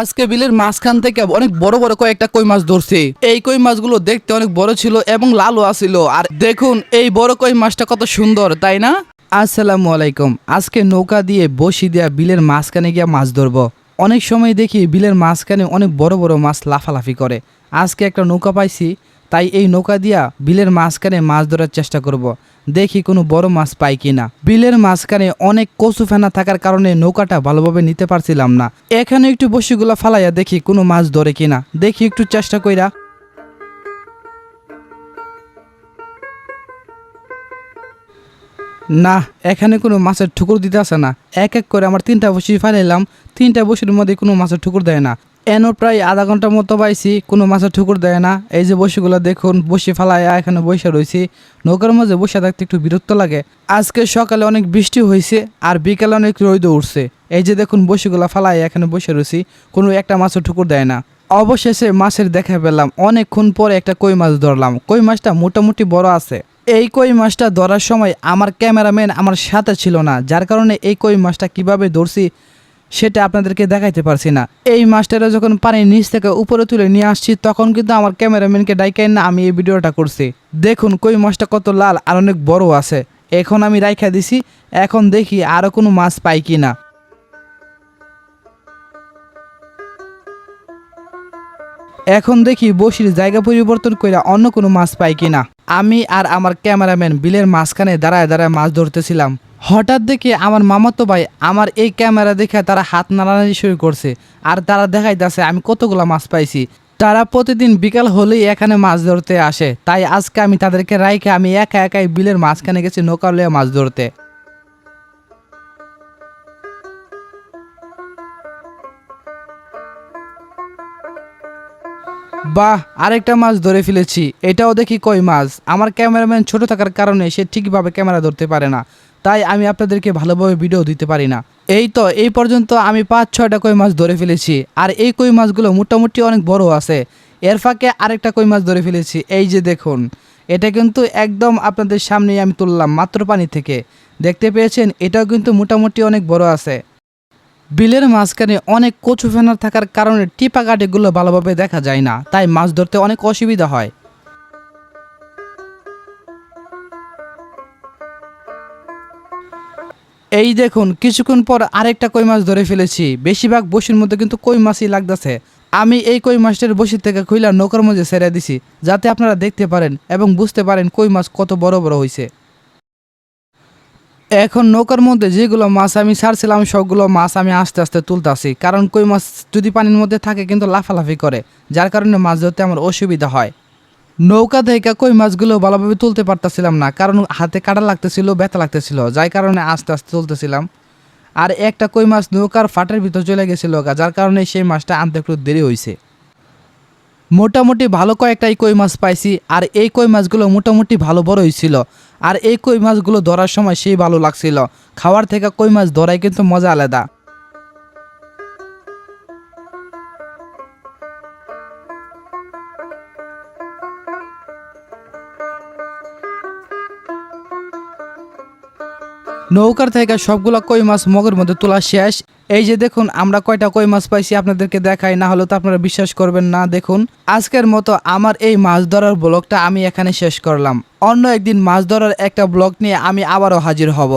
আজকে বিলের মাঝখান থেকে অনেক বড় বড় কয়েকটা কই মাছ ধরছে। এই কই মাছগুলো দেখতে অনেক বড় ছিল এবং লালও আসিল আর দেখুন, এই বড় কই মাছটা কত সুন্দর, তাই না? আসসালামু আলাইকুম। আজকে নৌকা দিয়ে বসি দেয়া বিলের মাঝখানে গিয়া মাছ ধরবো। অনেক সময় দেখি বিলের মাঝখানে অনেক বড় বড় মাছ লাফালাফি করে। আজকে একটা নৌকা পাইছি তাই এই নৌকা দিয়া বিলের মাঝখানে মাছ ধরার চেষ্টা করব। দেখি কোনো বড় মাছ পাই কিনা। বিলের মাঝখানে অনেক কচু ফেনা থাকার কারণে নৌকাটা ভালোভাবে নিতে পারছিলাম না। এখানে একটু বসিগুলা ফালাইয়া দেখি কোনো মাছ ধরে কিনা। দেখি একটু চেষ্টা কইরা। না, এখানে কোনো মাছের ঠুকুর দিতে আসে না। এক এক করে আমার তিনটা বসি ফেলাইলাম। তিনটা বসির মধ্যে কোনো মাছের ঠুকুর দেয় না। এনও প্রায় আধা ঘণ্টার মতো পাইছি কোনো মাছের ঠুকুর দেয় না। এই যে বসিগুলো দেখুন, বসি ফালাইয়া এখানে বসে রয়েছি নৌকার মাঝে বসে থাকতে একটু বিরক্ত লাগে। আজকে সকালে অনেক বৃষ্টি হয়েছে আর বিকালে অনেক রোদ উঠছে। এই যে দেখুন, বসিগুলো ফালাইয়া এখানে বসে রয়েছি কোনো একটা মাছের ঠুকুর দেয় না। অবশেষে মাছের দেখা পেলাম, অনেকক্ষণ পরে একটা কই মাছ ধরলাম। কই মাছটা মোটামুটি বড় আছে। এই কই মাছটা ধরার সময় আমার ক্যামেরাম্যান আমার সাথে ছিল না, যার কারণে এই কই মাছটা কীভাবে ধরছি সেটা আপনাদেরকে দেখাইতে পারছি না। এই মাছটারা যখন পানির নিচ থেকে উপরে তুলে নিয়ে আসছি, তখন কিন্তু আমার ক্যামেরাম্যানকে ডাইকাই না আমি এই ভিডিওটা করছি। দেখুন, কই মাছটা কত লাল আর অনেক বড় আছে। এখন আমি রাইখা দিছি, এখন দেখি আরও কোনো মাছ পাই কি না এখন দেখি বসির জায়গা পরিবর্তন কইরা অন্য কোনো মাছ পাই কিনা। আমি আর আমার ক্যামেরাম্যান বিলের মাঝখানে দাঁড়ায় দাঁড়ায় মাছ ধরতেছিলাম। হঠাৎ দেখে আমার মামাতো ভাই আমার এই ক্যামেরা দেখে তারা হাত নাড়ানাড়ি শুরু করছে আর তারা দেখাইতেছে আমি কতগুলা মাছ পাইছি। তারা প্রতিদিন বিকাল হলেই এখানে মাছ ধরতে আসে। তাই আজকে আমি তাদেরকে রাইখে আমি একা একাই বিলের মাঝখানে গেছি নৌকা মাছ ধরতে। বাহ, আরেকটা মাছ ধরে ফেলেছি। এটাও দেখি কই মাছ। আমার ক্যামেরাম্যান ছোট থাকার কারণে সে ঠিকভাবে ক্যামেরা ধরতে পারে না। তাই আমি আপনাদেরকে ভালোভাবে ভিডিও দিতে পারি না। এই তো, এই পর্যন্ত আমি পাঁচ, ছয়টা কই মাছ ধরে ফেলেছি। আর এই কই মাছগুলো মোটামুটি অনেক বড় আছে। এর ফাঁকে আরেকটা কই মাছ ধরে ফেলেছি। এই যে দেখুন, এটা কিন্তু একদম আপনাদের সামনেই আমি তুললাম মাত্র পানি থেকে। দেখতে পেয়েছেন, এটাও কিন্তু মোটামুটি অনেক বড় আছে। বিলের মাঝখানে অনেক কচু ফেনার থাকার কারণে টিপা কাঠিগুলো ভালোভাবে দেখা যায় না, তাই মাছ ধরতে অনেক অসুবিধা হয়। এই দেখুন, কিছুক্ষণ পর আরেকটা কই মাছ ধরে ফেলেছি। বেশিরভাগ বসির মধ্যে কিন্তু কই মাছই লাগতেছে। আমি এই কই মাছটার বসির থেকে খুইলা নৌকার মধ্যে ছেড়ে দিছি, যাতে আপনারা দেখতে পারেন এবং বুঝতে পারেন কই মাছ কত বড় বড় হয়েছে এখন নৌকার মধ্যে যেগুলো মাছ আমি ছাড়ছিলাম সবগুলো মাছ আমি আস্তে আস্তে তুলতাছি। কারণ কই মাছ যদি পানির মধ্যে থাকে কিন্তু লাফালাফি করে, যার কারণে মাছ ধরতে আমার অসুবিধা হয়। নৌকা থেকে কই মাছগুলো ভালোভাবে তুলতে পারতাছিলাম না, কারণ হাতে কাটা লাগতেছিল, ব্যথা লাগতেছিল, যার কারণে আস্তে আস্তে তুলতেছিলাম। আর একটা কই মাছ নৌকার ফাটের ভিতর চলে গেছিল যার কারণে সেই মাছটা আনতে একটু দেরি হয়েছে মোটামুটি ভালো কয়েকটাই কই মাছ পাইছি, আর এই কই মাছগুলো মোটামুটি ভালো বড় হয়েছিল আর এই কই মাছগুলো ধরার সময় সেই ভালো লাগছিল। খাওয়ার থেকে কই মাছ ধরাই কিন্তু মজা আলাদা। নৌকার থেকে সবগুলো কই মাছ মগের মধ্যে তোলা শেষ। এই যে দেখুন, আমরা কয়টা কই মাছ পাইছি আপনাদেরকে দেখাই, না হলে তো আপনারা বিশ্বাস করবেন না। দেখুন, আজকের মতো আমার এই মাছ ধরার ব্লগটা আমি এখানে শেষ করলাম। অন্য একদিন মাছ ধরার একটা ব্লগ নিয়ে আমি আবারও হাজির হব।